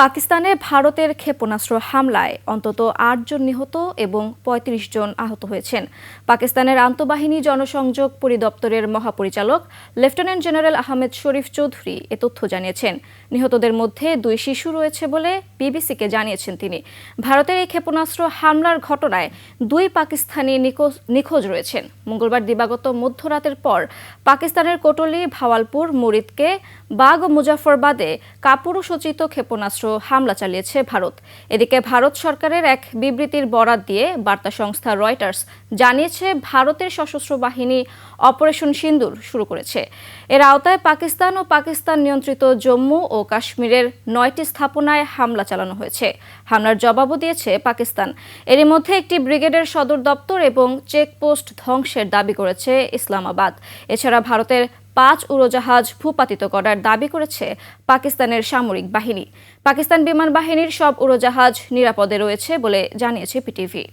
পাকিস্তানে ভারতের ক্ষেপণাস্ত্র হামলায় অন্তত আটজন নিহত এবং ৩৫ জন আহত হয়েছেন। পাকিস্তানের আন্তঃবাহিনী জনসংযোগ পরিদপ্তরের মহাপরিচালক লেফটেন্যান্ট জেনারেল আহমেদ শরীফ চৌধুরী এ তথ্য জানিয়েছেন। নিহতদের মধ্যে দুই শিশু রয়েছে বলে বিবিসিকে জানিয়েছেন তিনি। ভারতের এই ক্ষেপণাস্ত্র হামলার ঘটনায় দুই পাকিস্তানি নিখোঁজ রয়েছেন। মঙ্গলবার দিবাগত মধ্যরাতের পর পাকিস্তানের কোটলি, ভাওয়ালপুর, মুরিদকে বাগ মুজাফরবাদে কাপুরুষোচিত ক্ষেপণাস্ত্র হামলা চালিয়েছে ভারত। এদিকে ভারত সরকারের এক বিবৃতির বরাত দিয়ে বার্তা সংস্থা রয়টার্স জানিয়েছে, ভারতের সশস্ত্র বাহিনী অপারেশন সিন্দুর শুরু করেছে। এর আওতায় পাকিস্তান ও পাকিস্তান নিয়ন্ত্রিত জম্মু ও কাশ্মীরের নয়টি স্থাপনায় হামলা চালানো হয়েছে। হামলার জবাবও দিয়েছে পাকিস্তান। এরই মধ্যে একটি ব্রিগেডের সদর দপ্তর এবং চেকপোস্ট ধ্বংসের দাবি করেছে ইসলামাবাদ। এছাড়া ভারতের পাঁচ উড়োজাহাজ ভূপাতিত করার দাবি করেছে পাকিস্তানের সামরিক বাহিনী। পাকিস্তান বিমান বাহিনীর সব উড়োজাহাজ নিরাপদে রয়েছে বলে জানিয়েছে পিটিভি।